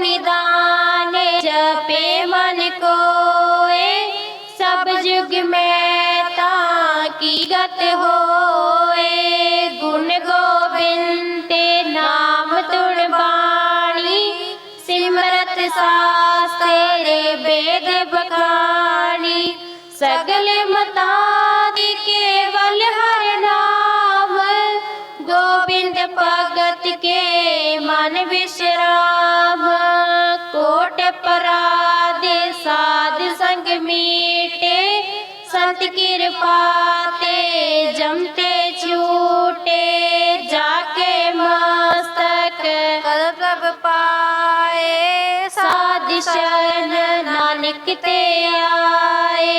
निदान जपे मन कोए सब युग में ताकी गत होए गुण गोबिंद ते नाम तुण बाणी सिमरत सास तेरे वेद बखानी सगल मता दी केवल हर नाम गोविंद भगत के मन विश्राम मीटे संत कृपा ते जमते छूटे जाके मस्तक कर प्रभ पाए सादिशन नानक ते आए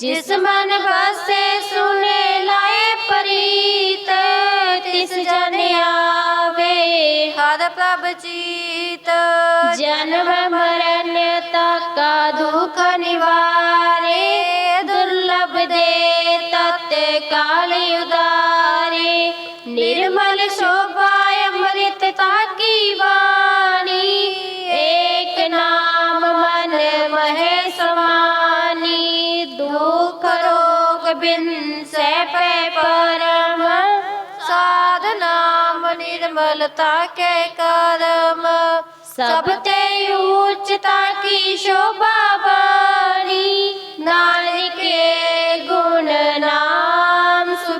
जिस मन बसे सुने लाए प्रीत तिस जन आवे हर प्रभ जीत जन्म दुख निवारे दुर्लभ दे तत्काल उदारे निर्मल शोभा अमृत ताकी वाणी एक नाम मन मह समानी दुख रोग बिन से पे परम साध नाम निर्मलता के कर्म सब ते ऊंचता की शोभा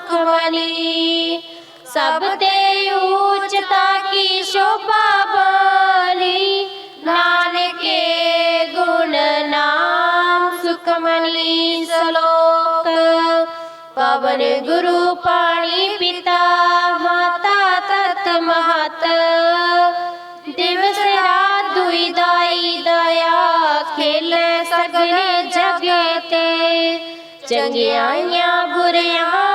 ਸੁਖਮਨੀ। ਸਭ ਤੇ ਉੱਚਤਾ ਕੀ ਸ਼ੋਭਾ ਬਾਣੀ ਨਾਨਕ ਗੁਣ ਨਾਮ ਸੁਖਮਨੀ ਸਲੋਕ। ਪਵਨ ਗੁਰੂ ਪਾਣੀ ਪਿਤਾ, ਮਾਤਾ ਤਤ ਮਹਤ। ਦਿਵਸ ਰਾਤ ਦੁਈ ਦਾਈ ਦਇਆ, ਖੇਲੇ ਸਗਲੇ ਜਗ ਤੇ ਚੰਗਿਆਈਆਂ ਬੁਰਿਆਈਆਂ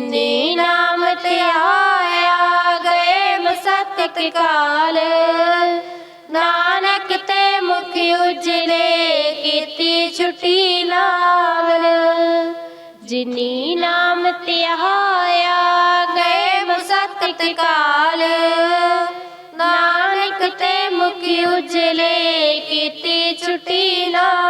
ਜਿਨੀ ਨਾਮ ਤੇ ਆਇਆ ਗਏ ਮਸਤਕ ਕਾਲ ਨਾਨਕ ਤੇ ਮੁਖ ਉਜਲੇ ਕੀਤੀ ਛੁੱਟੀ ਲਾਲ। ਜਿਨੀ ਨਾਮ ਤੇ ਆਇਆ ਗਏ ਮਸਤਕ ਕਾਲ ਨਾਨਕ ਤੇ ਮੁਖ ਉਜਲੇ ਕੀਤੀ ਛੁੱਟੀ ਲਾਲ।